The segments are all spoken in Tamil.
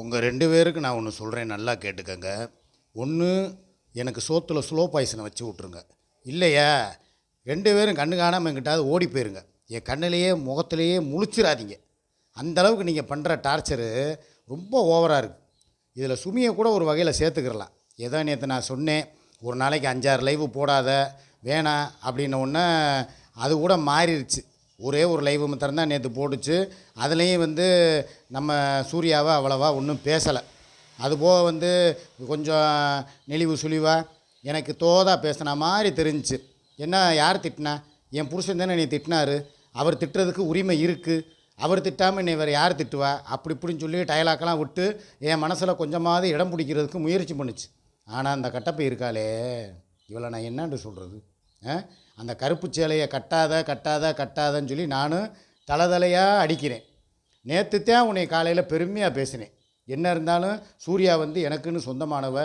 உங்கள் ரெண்டு பேருக்கு நான் ஒன்று சொல்கிறேன் நல்லா கேட்டுக்கங்க. ஒன்று எனக்கு சோத்தில் ஸ்லோ பாய்சனை வச்சு விட்ருங்க இல்லையா? ரெண்டு பேரும் கண்ணு காணாமல் எங்கிட்டாவது ஓடி போயிருங்க. என் கண்ணிலேயே முகத்திலேயே முழிச்சிடாதீங்க அந்த அளவுக்கு நீங்கள் பண்ணுற டார்ச்சரு ரொம்ப ஓவராக இருக்குது இதில் சுமியை கூட ஒரு வகையில் சேர்த்துக்கிறலாம். ஏதோ நேற்று நான் சொன்னேன் ஒரு நாளைக்கு அஞ்சாறு லைவு போடாத வேணாம் அப்படின்ன உடனே அது கூட மாறிடுச்சு ஒரே ஒரு லைவ் மாத்திரம் தான் நேற்று போட்டுச்சு. அதுலேயும் வந்து நம்ம சூர்யாவை அவ்வளவா ஒன்றும் பேசலை. அதுபோக வந்து கொஞ்சம் நெளிவு சுழிவா எனக்கு தோதா பேசின மாதிரி தெரிஞ்சுச்சு. என்ன யார் திட்டினா? என் புருஷன் தானே நீ திட்டினாரு. அவர் திட்டுறதுக்கு உரிமை இருக்குது அவர் திட்டாமல் என்னை வேறு யார் திட்டுவா? அப்படி இப்படின்னு சொல்லி டயலாக்கெல்லாம் விட்டு என் மனசில் கொஞ்சமாவது இடம் பிடிக்கிறதுக்கு முயற்சி பண்ணுச்சு. ஆனால் அந்த கட்டப்பை இருக்காளே. இவளை நான் என்னன்னு சொல்கிறது அந்த கருப்பு சேலையை கட்டாத கட்டாத கட்டாதன்னு சொல்லி நானும் தலை தலையாக அடிக்கிறேன். நேற்று தான் உன்னை காலையில் பெருமையாக பேசினேன். என்ன இருந்தாலும் சூர்யா வந்து எனக்குன்னு சொந்தமானவ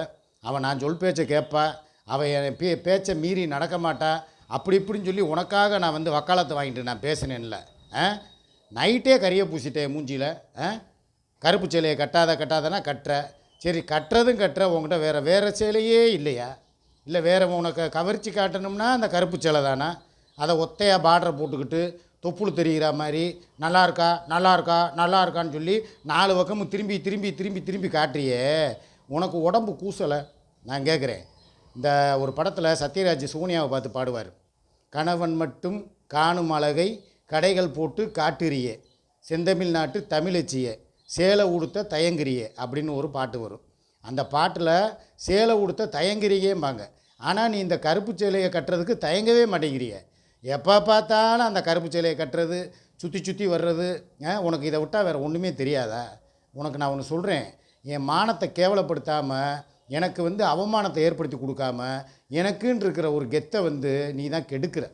அவன் நான் சொல் பேச்சை கேட்பா அவள் என் பே பேச்சை மீறி நடக்க மாட்டா அப்படி இப்படின்னு சொல்லி உனக்காக நான் வந்து வக்காலத்தை வாங்கிட்டு நான் பேசினேன்ல. ஆ? நைட்டே கறியை பூசிட்டேன் மூஞ்சியில் ஆ? கருப்பு சேலையை கட்டாத கட்டாதனா கட்டுற. சரி கட்டுறதும் கட்டுற உங்ககிட்ட வேறு வேறு சேலையே இல்லையா? இல்லை வேறு உனக்கு கவர்ச்சி காட்டணும்னா அந்த கருப்பு சேலை தானா? அதை ஒத்தையாக பார்டரை போட்டுக்கிட்டு தொப்புள் தெரிகிற மாதிரி நல்லா இருக்கா? நல்லா இருக்கா? நல்லா இருக்கான்னு சொல்லி நாலு பக்கமும் திரும்பி திரும்பி திரும்பி திரும்பி காட்டுறியே. உனக்கு உடம்பு கூசலை. நான் கேட்குறேன். இந்த ஒரு படத்தில் சத்யராஜ் சோனியாவை பார்த்து பாடுவார். கணவன் மட்டும் காணும் அழகை கடைகள் போட்டு காட்டுறியே. செந்தமிழ் நாட்டு தமிழச்சியே. சேலை உடுத்த தயங்குறியே. அப்படின்னு ஒரு பாட்டு வரும். அந்த பாட்டில் சேலை உடுத்த தயங்குறியேம்பாங்க. ஆனால் நீ இந்த கருப்பு சேலையை கட்டுறதுக்கு தயங்கவே மாட்டேங்கிறிய. எப்போ பார்த்தாலும் அந்த கருப்பு சேலையை கட்டுறது சுற்றி சுற்றி வர்றது ஆ, உனக்கு இதை விட்டால் வேறு ஒன்றுமே தெரியாதா? உனக்கு நான் ஒன்று சொல்கிறேன் என் மானத்தை கேவலப்படுத்தாமல் எனக்கு வந்து அவமானத்தை ஏற்படுத்தி கொடுக்காம எனக்குன்னு இருக்கிற ஒரு கெத்தை வந்து நீ தான் கெடுக்கிற.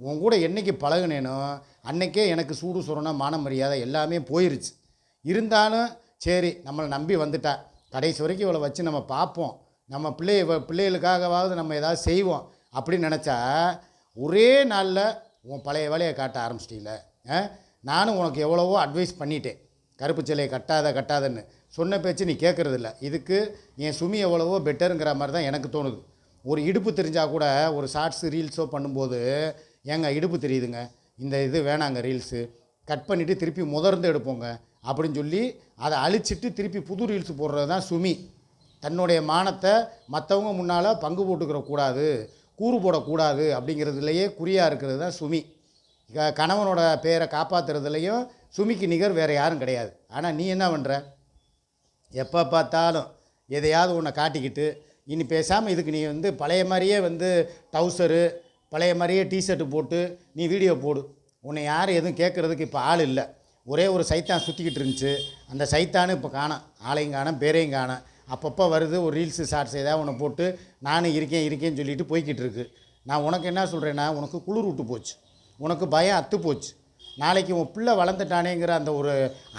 உன் கூட என்னைக்கு பழகுனேனோ அன்னைக்கே எனக்கு சூடு சுரணம் மான மரியாதை எல்லாமே போயிருச்சு. இருந்தாலும் சரி நம்மளை நம்பி வந்துட்டா. கடைசி வரைக்கும் இவளை வச்சு நம்ம பார்ப்போம். நம்ம பிள்ளை பிள்ளைகளுக்காகவாவது நம்ம ஏதாவது செய்வோம் அப்படின்னு நினச்சா ஒரே நாளில் உன் பழைய வேலையை காட்ட ஆரம்பிச்சிட்டீங்கள நானும் உனக்கு எவ்வளவோ அட்வைஸ் பண்ணிட்டேன். கருப்பு சிலையை கட்டாத கட்டாதன்னு. சொன்ன பேச்சு நீ கேட்குறதில்ல இதுக்கு என் சுமி எவ்வளவோ பெட்டருங்கிற மாதிரி தான் எனக்கு தோணுது. ஒரு இடுப்பு தெரிஞ்சால் கூட ஒரு ஷார்ட்ஸு ரீல்ஸோ பண்ணும்போது ஏங்க இடுப்பு தெரியுதுங்க? இந்த இது வேணாங்க ரீல்ஸு கட் பண்ணிவிட்டு திருப்பி முதர்ந்து எடுப்போங்க அப்படின்னு சொல்லி அதை அழிச்சிட்டு திருப்பி புது ரீல்ஸ் போடுறது தான் சுமி. தன்னுடைய மானத்தை மற்றவங்க முன்னால் பங்கு போட்டுக்கிற கூடாது கூறு போடக்கூடாது அப்படிங்கிறதுலையே குறியாக இருக்கிறது தான் சுமி. க- கணவனோட பேரை காப்பாற்றுறதுலையும் சுமிக்கு நிகர் வேறு யாரும் கிடையாது. ஆனால் நீ என்ன பண்ணுற எப்போ பார்த்தாலும் எதையாவது ஒன்றை காட்டிக்கிட்டு இனி பேசாமல் இதுக்கு நீ வந்து பழைய மாதிரியே வந்து டவுசரு பழைய மாதிரியே டிஷர்ட்டு போட்டு நீ வீடியோ போடு. உன்னை யாரும் எதுவும் கேட்குறதுக்கு இப்போ ஆள் இல்லை. ஒரே ஒரு சைத்தான் சுற்றிக்கிட்டு இருந்துச்சு. அந்த சைத்தானு இப்போ காணோம். ஆளையும் காணோம் பேரையும் காணும். அப்பப்போ வருது ஒரு ரீல்ஸு ஷார்ட்ஸ் ஏதாவது ஒன்று போட்டு நானும் இருக்கேன் இருக்கேன்னு சொல்லிட்டு போய்கிட்டு இருக்கு. நான் உனக்கு என்ன சொல்கிறேன்னா உனக்கு குளிர் விட்டு போச்சு. உனக்கு பயம் அத்து போச்சு. நாளைக்கு உன் பிள்ளை வளர்ந்துட்டானேங்கிற அந்த ஒரு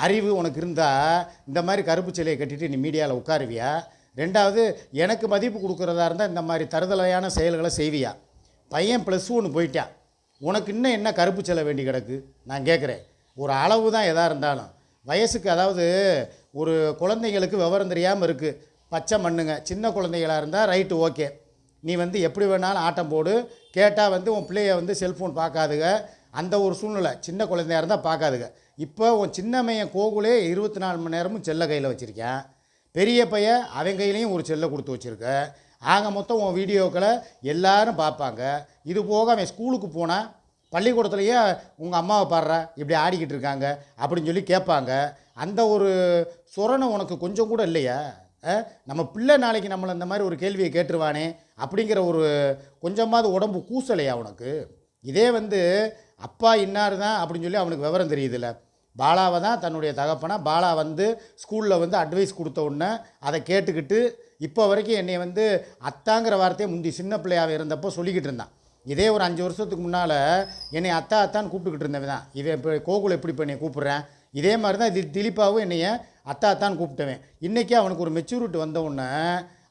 அறிவு உனக்கு இருந்தால் இந்த மாதிரி கருப்பு சிலையை கட்டிட்டு நீ மீடியாவில் உட்காருவியா? ரெண்டாவது எனக்கு மதிப்பு கொடுக்குறதா இருந்தால் இந்த மாதிரி தருதலையான செயல்களை செய்வியா? பையன் ப்ளஸ் ஒன்று போயிட்டான் உனக்கு இன்னும் என்ன கருப்பு செலை வேண்டி கிடக்கு? நான் கேட்குறேன் ஒரு அளவு தான் எதாக இருந்தாலும். வயசுக்கு அதாவது ஒரு குழந்தைங்களுக்கு விவரம் தெரியாமல் இருக்குது பச்சை மண்ணுங்க. சின்ன குழந்தைகளாக இருந்தால் ரைட்டு ஓகே நீ வந்து எப்படி வேணாலும் ஆட்டம் போடு. கேட்டால் வந்து உன் பிள்ளைய வந்து செல்ஃபோன் பார்க்காதுங்க அந்த ஒரு சூழ்நிலை. சின்ன குழந்தையாக இருந்தால் பார்க்காதுங்க இப்போ உன் சின்ன மையன் கோகுலே இருபத்தி நாலு மணி நேரமும் செல்ல கையில் வச்சுருக்கேன் பெரிய பையன் அவன் கையிலையும் ஒரு செல்லை கொடுத்து வச்சுருக்க. ஆக மொத்தம் உன் வீடியோக்களை எல்லாரும் பார்ப்பாங்க. இது போக அவன் ஸ்கூலுக்கு போனால் பள்ளிக்கூடத்துலையே உங்கள் அம்மாவை பாடுறா இப்படி ஆடிக்கிட்டு இருக்காங்க அப்படின்னு சொல்லி கேட்பாங்க. அந்த ஒரு சொரணை உனக்கு கொஞ்சம் கூட இல்லையா? நம்ம பிள்ளை நாளைக்கு நம்மளை இந்த மாதிரி ஒரு கேள்வியை கேட்டுருவானே அப்படிங்கிற ஒரு கொஞ்சமாவது உடம்பு கூசலையா உனக்கு? இதே வந்து அப்பா இன்னார் தான் அப்படின்னு சொல்லி அவனுக்கு விவரம் தெரியுதுல்ல. பாலாவை தான் தன்னுடைய தகப்பனா பாலா வந்து ஸ்கூலில் வந்து அட்வைஸ் கொடுத்த உடனே அதை கேட்டுக்கிட்டு இப்போ வரைக்கும் என்னை வந்து அத்தாங்கிற வார்த்தையை முந்தி சின்ன பிள்ளையாக இருந்தப்போ சொல்லிக்கிட்டு இருந்தான். இதே ஒரு அஞ்சு வருஷத்துக்கு முன்னால் என்னை அத்தா அத்தான்னு கூப்பிட்டுக்கிட்டு இருந்தவன் தான் இவன் இப்போ கோகுல் எப்படி இப்போ என்னை கூப்பிட்றேன்? இதே மாதிரி தான் இது திலீப்பாவும் என்னைய அத்தா அத்தான்னு கூப்பிட்டவன். இன்றைக்கி அவனுக்கு ஒரு மெச்சூரிட்டி வந்தவுடனே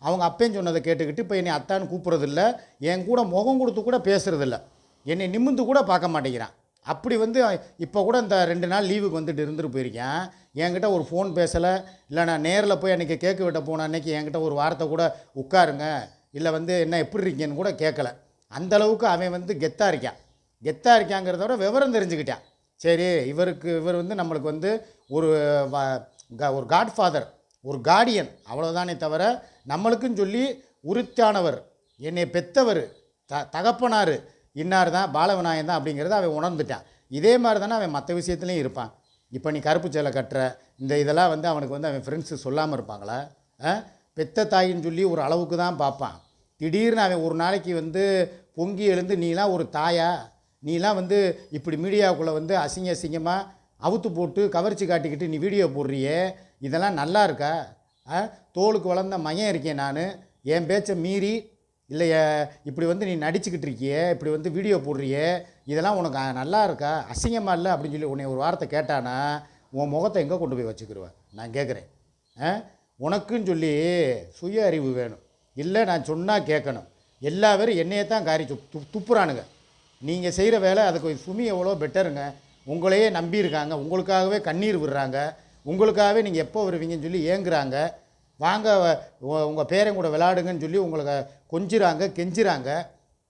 அவங்க அப்பேன் சொன்னதை கேட்டுக்கிட்டு இப்போ என்னை அத்தான்னு கூப்பிட்றதில்ல. என் கூட முகம் கொடுத்து கூட பேசுகிறதில்ல என்னை நிமிந்து கூட பார்க்க மாட்டேங்கிறான். அப்படி வந்து இப்போ கூட இந்த ரெண்டு நாள் லீவுக்கு வந்துட்டு இருந்துட்டு போயிருக்கேன். என்கிட்ட ஒரு ஃபோன் பேசலை. இல்லை நான் நேரில் போய் அன்றைக்கி கேட்க விட்ட போன அன்னைக்கு என்கிட்ட ஒரு வார்த்தை கூட உட்காருங்க. இல்லை வந்து என்ன எப்படி இருக்கீங்கன்னு கூட கேட்கல அந்த அளவுக்கு அவன் வந்து கெத்தாக இருக்கான். கெத்தாக இருக்காங்கிறத விட விவரம் தெரிஞ்சுக்கிட்டான். சரி இவருக்கு இவர் வந்து நம்மளுக்கு வந்து ஒரு க- ஒரு காட்ஃபாதர் ஒரு கார்டியன் அவ்வளோதானே தவிர நம்மளுக்கும் சொல்லி உரித்தானவர் என்னை பெத்தவர் த தகப்பனார் இன்னார் தான் பாலவிநாயகன் தான் அப்படிங்கிறத அவன் உணர்ந்துட்டான். இதே மாதிரி தானே அவன் மற்ற விஷயத்துலையும் இருப்பான். இப்போ நீ கருப்பு சேலை கட்டுற இந்த இதெல்லாம் வந்து அவனுக்கு வந்து அவன் ஃப்ரெண்ட்ஸு சொல்லாமல் இருப்பாங்களா? பெத்த தாயின்னு சொல்லி ஒரு அளவுக்கு தான் பார்ப்பான். திடீர்னு அவன் ஒரு நாளைக்கு வந்து பொங்கி எழுந்து நீலாம் ஒரு தாயா? நீலாம் வந்து இப்படி மீடியாவுக்குள்ளே வந்து அசிங்க அசிங்கமாக அவுத்து போட்டு கவர்ச்சி காட்டிக்கிட்டு நீ வீடியோ போடுறியே? இதெல்லாம் நல்லா இருக்கா? ஆ? தோலுக்கு வளர்ந்த மையம் இருக்கேன் நான். என் பேச்சை மீறி இல்லையே இப்படி வந்து நீ நடிச்சுக்கிட்டு இருக்கியே இப்படி வந்து வீடியோ போடுறியே? இதெல்லாம் உனக்கு நல்லா இருக்கா? அசிங்கமாக இல்லை? அப்படின்னு சொல்லி உன்னை ஒரு வார்த்தை கேட்டானா உன் முகத்தை எங்கே கொண்டு போய் வச்சுக்கிருவேன் நான் கேட்குறேன் ஆ? உனக்குன்னு சொல்லி சுய அறிவு வேணும். இல்லை நான் சொன்னால் கேட்கணும். எல்லா பேரும் என்னையே தான் காரி துப் துப்புறானுங்க. நீங்கள் செய்கிற வேலை அதுக்கு சுமி எவ்வளோ பெட்டருங்க? உங்களையே நம்பியிருக்காங்க. உங்களுக்காகவே கண்ணீர் விடுறாங்க. உங்களுக்காகவே நீங்கள் எப்போ வருவீங்கன்னு சொல்லி ஏங்குறாங்க. வாங்க உங்கள் பேரன் கூட விளாடுங்கன்னு சொல்லி உங்களுக்கு கொஞ்சிறாங்க கெஞ்சிறாங்க.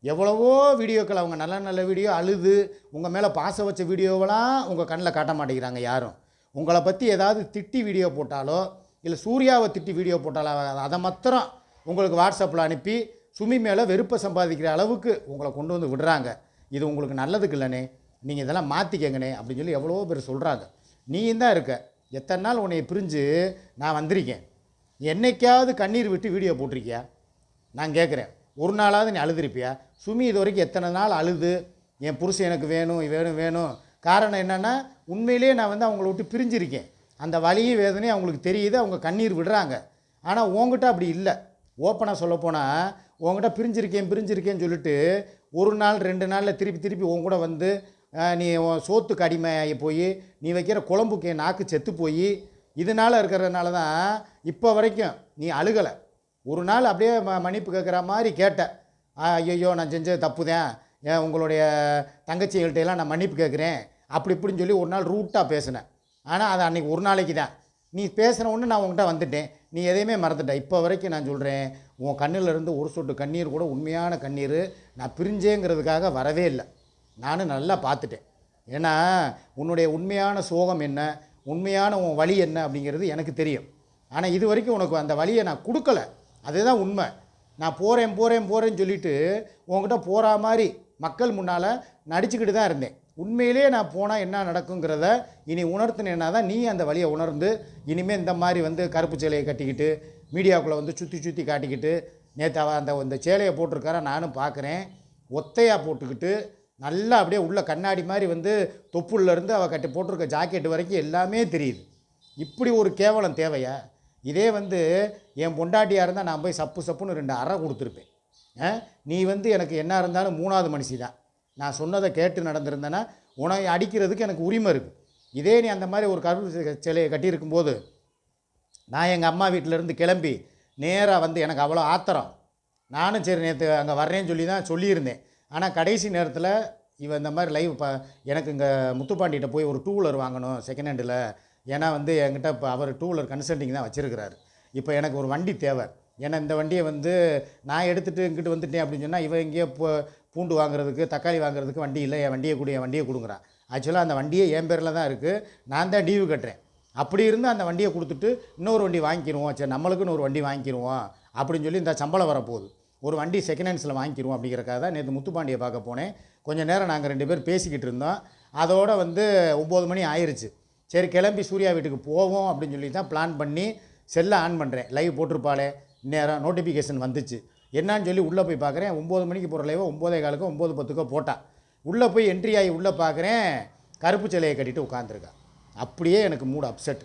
எவ்வளவோ வீடியோக்கள் அவங்க நல்ல நல்ல வீடியோ அழுது உங்கள் மேலே பாசம் வச்ச வீடியோவெல்லாம் உங்கள் கண்ணில் காட்ட மாட்டேங்கிறாங்க யாரும். உங்களை பற்றி ஏதாவது திட்டி வீடியோ போட்டாலோ இல்லை சூர்யாவை திட்டி வீடியோ போட்டாலோ அதை மாத்திரம் உங்களுக்கு வாட்ஸ்அப்பில் அனுப்பி சுமி மேலே வெறுப்பை சம்பாதிக்கிற அளவுக்கு உங்களை கொண்டு வந்து விடுறாங்க. இது உங்களுக்கு நல்லதுக்கு இல்லைனே நீங்கள் இதெல்லாம் மாற்றிக்கங்கண்ணே அப்படின்னு சொல்லி எவ்வளோ பேர் சொல்கிறாங்க நீயும் தான் இருக்க. எத்தனை நாள் உன்னை பிரிஞ்சு நான் வந்திருக்கேன். என்னைக்காவது கண்ணீர் விட்டு வீடியோ போட்டிருக்கியா? நான் கேட்குறேன். ஒரு நாளாவது நீ அழுதுருப்பியா? சுமி இது வரைக்கும் எத்தனை நாள் அழுது? என் புருஷன் எனக்கு வேணும் வேணும் வேணும். காரணம் என்னென்னா உண்மையிலேயே நான் வந்து அவங்கள விட்டு பிரிஞ்சிருக்கேன். அந்த வலியும் வேதனையும் அவங்களுக்கு தெரியுது அவங்க கண்ணீர் விடுறாங்க. ஆனால் உங்ககிட்ட அப்படி இல்லை. ஓப்பனாக சொல்லப்போனால் உங்ககிட்ட பிரிஞ்சிருக்கேன் பிரிஞ்சிருக்கேன்னு சொல்லிட்டு ஒரு நாள் ரெண்டு நாளில் திருப்பி திருப்பி உன் கூட வந்து நீ உன் சோத்துக்கு அடிமையாகி போய் நீ வைக்கிற குழம்புக்கு என் நாக்கு செத்து போய் இதனால் இருக்கிறதுனால தான் இப்போ வரைக்கும் நீ அழுகலை. ஒரு நாள் அப்படியே ம மன்னிப்பு கேட்குற மாதிரி கேட்டேன் ஐயோ நான் செஞ்சது தப்பு தான் ஏன் உங்களுடைய தங்கச்சிகள்கிட்டயெல்லாம் நான் மன்னிப்பு கேட்குறேன் அப்படி இப்படின்னு சொல்லி ஒரு நாள் ரூட்டாக பேசினேன். ஆனால் அது அன்றைக்கி ஒரு நாளைக்கு தான் நீ பேசின ஒன்று நான் உங்கள்கிட்ட வந்துட்டேன். நீ எதையுமே மறந்துட்ட. இப்போ வரைக்கும் நான் சொல்கிறேன் உன் கண்ணிலிருந்து ஒரு சொட்டு கண்ணீர் கூட உண்மையான கண்ணீர் நான் பிரிஞ்சேங்கிறதுக்காக வரவே இல்லை. நானும் நல்லா பார்த்துட்டேன். ஏன்னா உன்னுடைய உண்மையான சோகம் என்ன உண்மையான உன் வழி என்ன அப்படிங்கிறது எனக்கு தெரியும். ஆனால் இது வரைக்கும் உனக்கு அந்த வழியை நான் கொடுக்கல. அதுதான் உண்மை. நான் போகிறேன் போகிறேன் போகிறேன்னு சொல்லிட்டு உன்கிட்ட போகிற மாதிரி மக்கள் முன்னால் நடிச்சுக்கிட்டு தான் இருந்தேன். உண்மையிலேயே நான் போனால் என்ன நடக்குங்கிறத இனி உணர்த்தினேன்னா தான் நீ அந்த வழியை உணர்ந்து இனிமேல் இந்த மாதிரி வந்து கருப்பு சேலையை கட்டிக்கிட்டு மீடியாவுக்குள்ளே வந்து சுற்றி சுற்றி காட்டிக்கிட்டு நேற்று அவ அந்த இந்த சேலையை போட்டிருக்கார நானும் பார்க்குறேன் ஒத்தையாக போட்டுக்கிட்டு நல்லா அப்படியே உள்ள கண்ணாடி மாதிரி வந்து தொப்புள்ளேருந்து அவள் கட்டி போட்டிருக்க ஜாக்கெட் வரைக்கும் எல்லாமே தெரியுது. இப்படி ஒரு கேவலம் தேவையா? இதே வந்து என் பொண்டாட்டியாக இருந்தால் நான் போய் சப்பு சப்புன்னு ரெண்டு அறை கொடுத்துருப்பேன். ஆ? நீ வந்து எனக்கு என்ன இருந்தாலும் மூணாவது மனுஷி தான். நான் சொன்னதை கேட்டு நடந்திருந்தேன்னா உனக்கு அடிக்கிறதுக்கு எனக்கு உரிமை இருக்குது இதே நீ அந்த மாதிரி ஒரு கருப்பு சிலையை கட்டியிருக்கும்போது நான் எங்கள் அம்மா வீட்டிலேருந்து கிளம்பி நேராக வந்து எனக்கு அவ்வளோ ஆத்திரம். நானும் சரி நேற்று அங்கே வர்றேன்னு சொல்லி தான் சொல்லியிருந்தேன். ஆனால் கடைசி நேரத்தில் இவன் இந்த மாதிரி லைவ் ப எனக்கு இங்கே முத்துப்பாண்டிகிட்ட போய் ஒரு டூ வீலர் வாங்கணும் செகண்ட் ஹேண்டில் ஏன்னா வந்து என்கிட்ட இப்போ அவர் டூ வீலர் கன்சல்டிங் தான் வச்சுருக்கிறாரு. இப்போ எனக்கு ஒரு வண்டி தேவை. ஏன்னா இந்த வண்டியை வந்து நான் எடுத்துகிட்டு இங்கிட்டு வந்துட்டேன் அப்படின்னு சொன்னால் இவன் எங்கேயோ இப்போ பூண்டு வாங்குறதுக்கு தக்காளி வாங்குறதுக்கு வண்டி இல்லை. என் வண்டியை கொடு என் வண்டியை கொடுங்குறான் ஆக்சுவலாக அந்த வண்டியே என் பேரில் தான் இருக்குது நான் தான் டியூ கட்டுறேன். அப்படி இருந்து அந்த வண்டியை கொடுத்துட்டு இன்னொரு வண்டி வாங்கிக்கிடுவோம் சரி நம்மளுக்குன்னு ஒரு வண்டி வாங்கிக்கிடுவோம் அப்படின்னு சொல்லி இந்த சம்பளம் வரப்போகுது. ஒரு வண்டி செகண்ட் ஹேண்ட்ஸில் வாங்கிக்கிருவோம் அப்படிங்கிறக்காக தான் நேற்று முத்துப்பாண்டியை பார்க்க போனேன். கொஞ்சம் நேரம் நாங்கள் ரெண்டு பேர் பேசிக்கிட்டு இருந்தோம். அதோட வந்து ஒம்பது மணி ஆயிருச்சு. சரி கிளம்பி சூர்யா வீட்டுக்கு போவோம் அப்படின்னு சொல்லி தான் பிளான் பண்ணி செல்லை ஆன் பண்ணுறேன் லைவ் போட்டிருப்பாளே. நேரம் நோட்டிஃபிகேஷன் வந்துச்சு. என்னான்னு சொல்லி உள்ளே போய் பார்க்குறேன். ஒம்பது மணிக்கு போகிற லைவை ஒம்போதே காலுக்கோ ஒம்பது பத்துக்கோ போட்டா. உள்ளே போய் என்ட்ரி ஆகி உள்ளே பார்க்குறேன். கருப்பு சிலையை கட்டிட்டு உட்காந்துருக்கா அப்படியே எனக்கு மூடு அப்செட்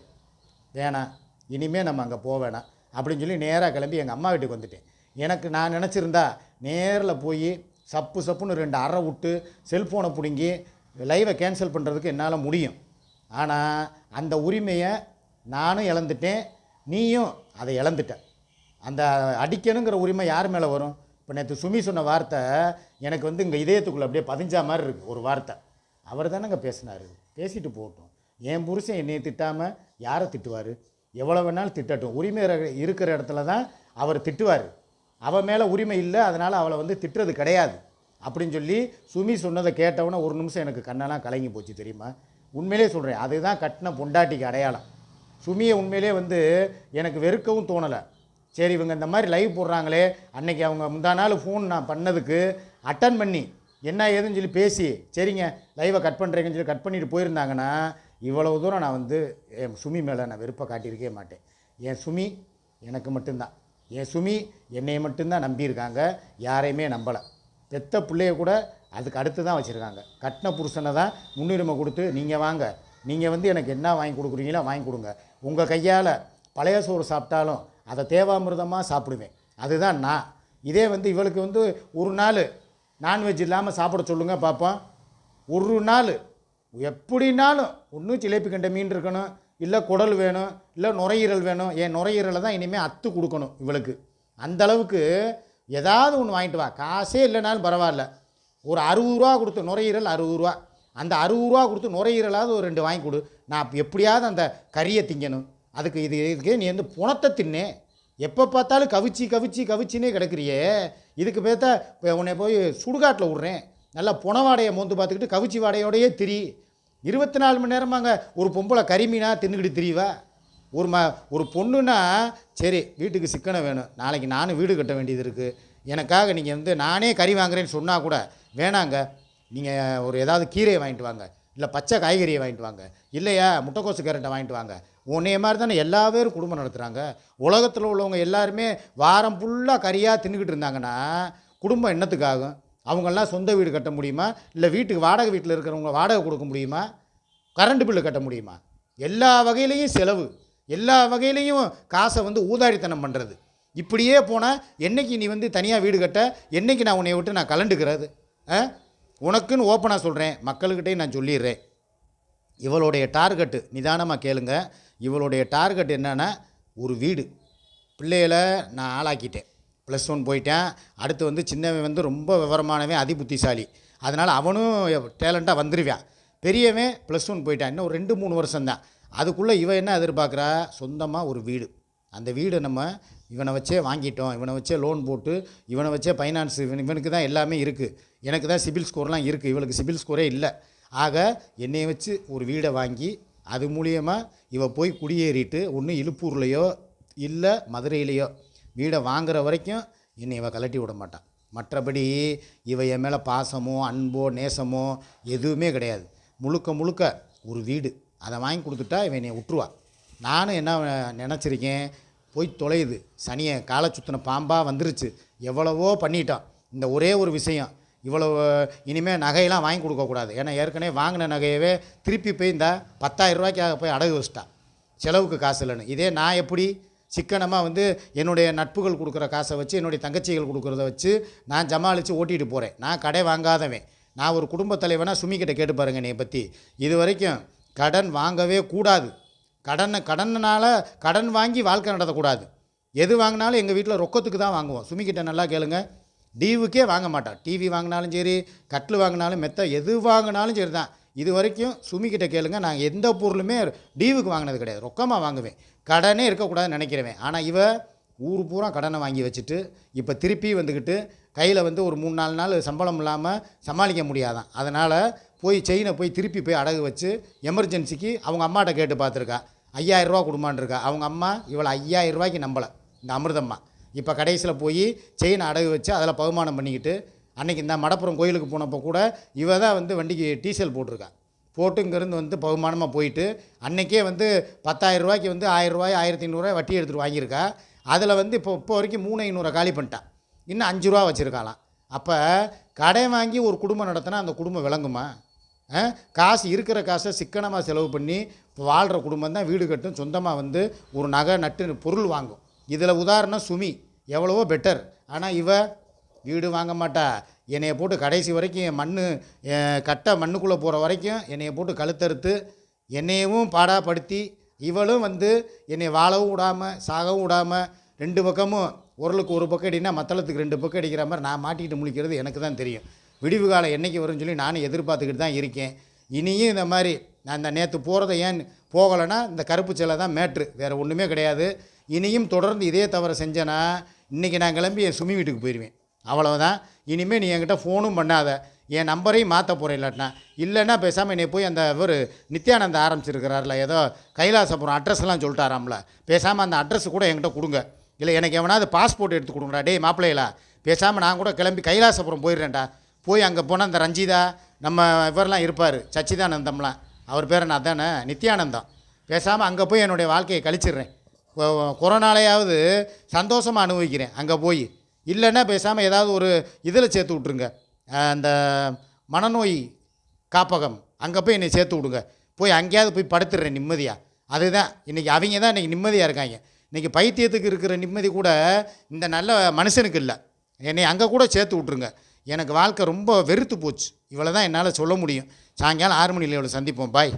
வேணாம் இனிமேல் நம்ம அங்கே போக வேணாம். அப்படின்னு சொல்லி நேராக கிளம்பி எங்கள் அம்மா வீட்டுக்கு வந்துட்டேன். எனக்கு நான் நினச்சிருந்தா நேரில் போய் சப்பு சப்புன்னு ரெண்டு அறை விட்டு செல்ஃபோனை பிடுங்கி லைவை கேன்சல் பண்ணுறதுக்கு என்னால் முடியும். ஆனால் அந்த உரிமையை நானும் இழந்துட்டேன். நீயும் அதை இழந்துட்ட. அந்த அடிக்கணுங்கிற உரிமை யார் மேலே வரும்? இப்போ நேற்று சுமி சொன்ன வார்த்தை எனக்கு வந்து இங்கே இதயத்துக்குள்ளே அப்படியே பதிஞ்சா மாதிரி இருக்குது ஒரு வார்த்தை. அவர் தானேங்க பேசினார். பேசிட்டு போகட்டும். என் புருஷன் என்னை திட்டாமல் யாரை திட்டுவார்? எவ்வளோ வேணாலும் திட்டட்டும். உரிமை இருக்கிற இடத்துல தான் அவர் திட்டுவார். அவன் மேலே உரிமை இல்லை அதனால் அவளை வந்து திட்டுறது கிடையாது. அப்படின்னு சொல்லி சுமி சொன்னதை கேட்டவொன்னே ஒரு நிமிஷம் எனக்கு கண்ணெல்லாம் கலங்கி போச்சு தெரியுமா? உண்மையிலே சொல்கிறேன் அதுதான் கட்டின பொண்டாட்டிக்கு அடையாளம். சுமியை உண்மையிலே வந்து எனக்கு வெறுக்கவும் தோணலை. சரி இவங்க இந்த மாதிரி லைவ் போடுறாங்களே அன்றைக்கி அவங்க முந்தா நாள் ஃபோன் நான் பண்ணதுக்கு அட்டன் பண்ணி என்ன ஏதுன்னு சொல்லி பேசி சரிங்க லைவை கட் பண்ணுறீங்கன்னு சொல்லி கட் பண்ணிட்டு போயிருந்தாங்கன்னா இவ்வளவு தூரம் நான் வந்து என் சுமி மேலே நான் வெறுப்பை காட்டியிருக்கவே மாட்டேன். என் சுமி எனக்கு மட்டும்தான். என் சுமி என்னையை மட்டும்தான் நம்பியிருக்காங்க யாரையுமே நம்பலை. பெத்த பிள்ளைய கூட அதுக்கு அடுத்து தான் வச்சுருக்காங்க. கட்டின புருஷனை தான் முன்னுரிமை கொடுத்து நீங்கள் வாங்க. நீங்கள் வந்து எனக்கு என்ன வாங்கி கொடுக்குறீங்களோ வாங்கி கொடுங்க. உங்கள் கையால் பழைய சோறு சாப்பிட்டாலும் அதை தேவாமிர்தமாக சாப்பிடுவேன். அதுதான் நான். இதே வந்து இவளுக்கு வந்து ஒரு நாள் நான்வெஜ் இல்லாமல் சாப்பிட சொல்லுங்கள் பார்ப்போம் ஒரு நாள். எப்படினாலும் ஒன்றும் ஜிலேபி கண்ட மீன் இருக்கணும். இல்லை குடல் வேணும். இல்லை நுரையீரல் வேணும். என் நுரையீரலை தான் இனிமேல் அத்து கொடுக்கணும் இவளுக்கு. அந்த அளவுக்கு ஏதாவது ஒன்று வாங்கிட்டு வா. காசே இல்லைனாலும் பரவாயில்ல. ஒரு அறுபது ரூபா கொடுத்து நுரையீரல் அறுபது ரூபா. அந்த அறுபது ரூபா கொடுத்து நுரையீரலாவது ஒரு ரெண்டு வாங்கி கொடு. நான் எப்படியாவது அந்த கறியை திங்கணும். அதுக்கு இது இதுக்கு நீ வந்து புணத்தை தின்னே. எப்போ பார்த்தாலும் கவிச்சி கவிச்சி கவிச்சினே கிடக்குறியே. இதுக்கு பேர்த்தா இப்போ உன்னை போய் சுடுகாட்டில் விட்றேன். நல்லா புன வாடையை மோந்து பார்த்துக்கிட்டு கவிச்சி வாடையோடையே திரி. இருபத்தி நாலு மணி நேரமாங்க ஒரு பொம்பளை கறிமீனா தின்னுக்கிட்டு திரிவா? ஒரு ம ஒரு பொண்ணுன்னா சரி வீட்டுக்கு சிக்கனை வேணும். நாளைக்கு நானும் வீடு கட்ட வேண்டியது இருக்குது எனக்காக நீங்கள் வந்து நானே கறி வாங்குறேன்னு சொன்னால் கூட வேணாங்க. நீங்கள் ஒரு ஏதாவது கீரையை வாங்கிட்டு வாங்க. இல்லை பச்சை காய்கறியை வாங்கிட்டு வாங்க. இல்லையா முட்டைக்கோசு கேரட்டை வாங்கிட்டு வாங்க. உன்னைய மாதிரி தானே எல்லா பேரும் குடும்பம் நடத்துகிறாங்க உலகத்தில் உள்ளவங்க எல்லாருமே வாரம் ஃபுல்லாக கறியாக தின்னுக்கிட்டு இருந்தாங்கன்னா குடும்பம் என்னத்துக்காகும்? அவங்கெல்லாம் சொந்த வீடு கட்ட முடியுமா? இல்லை வீட்டுக்கு வாடகை வீட்டில் இருக்கிறவங்க வாடகை கொடுக்க முடியுமா? கரண்ட் பில்லு கட்ட முடியுமா? எல்லா வகையிலையும் செலவு. எல்லா வகையிலையும் காசை வந்து ஊதாரித்தனம் பண்ணுறது இப்படியே போனால் என்னைக்கு நீ வந்து தனியாக வீடு கட்ட என்னைக்கு நான் உன்னை விட்டு நான் கலண்டுக்கிறது? ஆ? உனக்குன்னு ஓப்பனாக சொல்கிறேன் மக்கள்கிட்டையும் நான் சொல்லிடுறேன். இவளுடைய டார்கெட்டு நிதானமாக கேளுங்கள் இவளுடைய டார்கெட் என்னென்னா ஒரு வீடு. பிள்ளைகளை நான் ஆளாக்கிட்டேன். ப்ளஸ் ஒன் போயிட்டேன். அடுத்து வந்து சின்னவன் வந்து ரொம்ப விவரமானவன் அதி புத்திசாலி அதனால் அவனும் டேலண்ட்டாக வந்துடுவான் பெரியவன் ப்ளஸ் ஒன் போயிட்டான். இன்னும் ஒரு ரெண்டு மூணு வருஷம்தான். அதுக்குள்ளே இவன் என்ன எதிர்பார்க்குறா? சொந்தமாக ஒரு வீடு. அந்த வீடு நம்ம இவனை வச்சே வாங்கிட்டோம். இவனை வச்சே லோன் போட்டு இவனை வச்சே ஃபைனான்ஸ் இவன் இவனுக்கு தான் எல்லாமே இருக்குது எனக்கு தான் சிபில் ஸ்கோர்லாம் இருக்குது இவளுக்கு சிபில் ஸ்கோரே இல்லை. ஆக என்னையை வச்சு ஒரு வீடை வாங்கி அது மூலியமாக இவ போய் குடியேறிட்டு ஒன்று இழுப்பூர்லேயோ இல்லை மதுரையிலையோ வீடை வாங்குற வரைக்கும் என்னை இவ கலட்டி விட மாட்டான் மற்றபடி இவ என் மேலே பாசமோ அன்போ நேசமோ எதுவுமே கிடையாது. முழுக்க முழுக்க ஒரு வீடு. அதை வாங்கி கொடுத்துட்டா இவன் என்னை விட்டுருவா. நானும் என்ன நினச்சிருக்கேன் போய் தொலையுது. சனியை காலை சுற்றின பாம்பாக வந்துருச்சு. எவ்வளவோ பண்ணிட்டான். இந்த ஒரே ஒரு விஷயம் இவ்வளோ இனிமேல் நகையெல்லாம் வாங்கி கொடுக்கக்கூடாது ஏன்னா ஏற்கனவே வாங்கின நகையவே திருப்பி போய் இந்த பத்தாயிரம் ரூபாய்க்காக போய் அடகு வச்சுட்டான் செலவுக்கு காசு இல்லைன்னு. இதே நான் எப்படி சிக்கனமாக வந்து என்னுடைய நட்புகள் கொடுக்குற காசை வச்சு என்னுடைய தங்கச்சிகள் கொடுக்குறத வச்சு நான் ஜமாளித்து ஓட்டிகிட்டு போகிறேன் நான் கடை வாங்காதவன். நான் ஒரு குடும்ப தலைவனாக சுமிக்கிட்ட கேட்டு பாருங்க என்னை பற்றி இது வரைக்கும் கடன் வாங்கவே கூடாது. கடனை கடனால் கடன் வாங்கி வாழ்க்கை நடத்தக்கூடாது. எது வாங்கினாலும் எங்கள் வீட்டில் ரொக்கத்துக்கு தான் வாங்குவோம். சுமிக்கிட்ட நல்லா கேளுங்கள் டிவுக்கே வாங்க மாட்டான். டிவி வாங்கினாலும் சரி கட்டில் வாங்கினாலும் மெத்த எது வாங்கினாலும் சரி தான். இது வரைக்கும் சுமிக்கிட்ட கேளுங்க நாங்கள் எந்த பொருளுமே டிவுக்கு வாங்கினது கிடையாது. ரொக்கமாக வாங்குவேன். கடனே இருக்கக்கூடாதுன்னு நினைக்கிறவன். ஆனால் இவ ஊர் பூரா கடனை வாங்கி வச்சுட்டு இப்போ திருப்பி வந்துக்கிட்டு கையில் வந்து ஒரு மூணு நாலு நாள் சம்பளம் இல்லாமல் சமாளிக்க முடியாதான். அதனால் போய் செயினை போய் திருப்பி போய் அடகு வச்சு எமர்ஜென்சிக்கு அவங்க அம்மாட்ட கேட்டு பார்த்துருக்கா. ஐயாயிரரூவா கொடுமான்னு இருக்கா. அவங்க அம்மா இவளை ஐயாயிரரூவாய்க்கு நம்பலை. இந்த அமிர்தம்மா. இப்போ கடைசியில் போய் செயினை அடகு வச்சு அதில் பகுமானம் பண்ணிக்கிட்டு அன்றைக்கி இந்த மடப்புறம் கோயிலுக்கு போனப்போ கூட இவ தான் வந்து வண்டிக்கு டீசல் போட்டிருக்கா. போட்டு இங்கேருந்து வந்து பகுமானமாக போயிட்டு அன்றைக்கே வந்து பத்தாயிரம் ரூபாய்க்கு வந்து ஆயிரம் ரூபாய் ஆயிரத்தி ஐநூறுரூவா வட்டி எடுத்துகிட்டு வாங்கியிருக்கா. அதில் வந்து இப்போ இப்போ வரைக்கும் மூணு ஐநூறை காலி பண்ணிட்டான் இன்னும் அஞ்சு ரூபா வச்சுருக்காளாம். அப்போ கடை வாங்கி ஒரு குடும்பம் நடத்தினா அந்த குடும்பம் விளங்குமா? காசு இருக்கிற காசை சிக்கனமாக செலவு பண்ணி வாழ்கிற குடும்பம் தான் வீடு கட்டும். சொந்தமாக வந்து ஒரு நகை நட்டு பொருள் வாங்கும். இதில் உதாரணம் சுமி. எவ்வளவோ பெட்டர் ஆனால் இவ வீடு வாங்க மாட்டா. என்னைய போட்டு கடைசி வரைக்கும் என் மண் கட்டை மண்ணுக்குள்ளே போகிற வரைக்கும் என்னைய போட்டு கழுத்தறுத்து என்னையவும் பாடாப்படுத்தி இவளும் வந்து என்னை வாழவும் விடாமல் சாகவும் விடாமல் ரெண்டு பக்கமும் உரலுக்கு ஒரு பக்கம் அடினா மத்தளத்துக்கு ரெண்டு பக்கம் அடிக்கிற மாதிரி நான் மாட்டிக்கிட்டு முழிக்கிறது எனக்கு தான் தெரியும். விடிவு காலம் என்னைக்கு வரும்னு சொல்லி நானும் எதிர்பார்த்துக்கிட்டு தான் இருக்கேன். இனியும் இந்த மாதிரி நான் இந்த நேற்று போகிறத ஏன் போகலைன்னா இந்த கருப்பு சிலை தான் மேட்ரு. வேறு ஒன்றுமே கிடையாது. இனியும் தொடர்ந்து இதே தவிர செஞ்சேன்னா இன்றைக்கி நான் கிளம்பி என் சுமி வீட்டுக்கு போயிடுவேன் அவ்வளோதான் இனிமேல் நீ என்கிட்ட ஃபோனும் பண்ணாத. என் நம்பரையும் மாற்ற போகிறேன் இல்லாட்டினா. இல்லைன்னா பேசாமல் என்னை போய் அந்த இவர் நித்யானந்த ஆரம்பிச்சிருக்கிறார்ல ஏதோ கைலாசபுரம் அட்ரஸ்லாம் சொல்லிட்டாராம்ல. பேசாமல் அந்த அட்ரஸ் கூட என்கிட்ட கொடுங்க. இல்லை எனக்கு எவனாவது பாஸ்போர்ட் எடுத்து கொடுங்கடா. டே மாப்பிள்ளைகளா பேசாமல் நான் கூட கிளம்பி கைலாசபுரம் போயிடுறேன்டா. போய் அங்கே போனால் அந்த ரஞ்சிதா நம்ம இவரெலாம் இருப்பார் சச்சிதானந்தம்லாம். அவர் பேர் நான் தானே நித்யானந்தம் பேசாமல் அங்கே போய் என்னுடைய வாழ்க்கையை கழிச்சிடுறேன். கொரோனாலையாவது சந்தோஷமாக அனுபவிக்கிறேன் அங்கே போய். இல்லைன்னா பேசாமல் ஏதாவது ஒரு இதில் சேர்த்து விட்ருங்க அந்த மனநோய் காப்பகம் அங்கே போய் என்னை சேர்த்து விடுங்க. போய் அங்கேயாவது போய் படுத்துடுறேன் நிம்மதியாக அதுதான் இன்றைக்கி அவங்க தான் இன்றைக்கி நிம்மதியாக இருக்காங்க. இன்றைக்கி பைத்தியத்துக்கு இருக்கிற நிம்மதி கூட இந்த நல்ல மனுஷனுக்கு இல்லை. என்னை அங்கே கூட சேர்த்து விட்ருங்க எனக்கு வாழ்க்கை ரொம்ப வெறுத்து போச்சு. இவ்வளோ தான் என்னால் சொல்ல முடியும். சாயங்காலம் ஆறு மணியில் இவ்வளோ சந்திப்போம். பாய்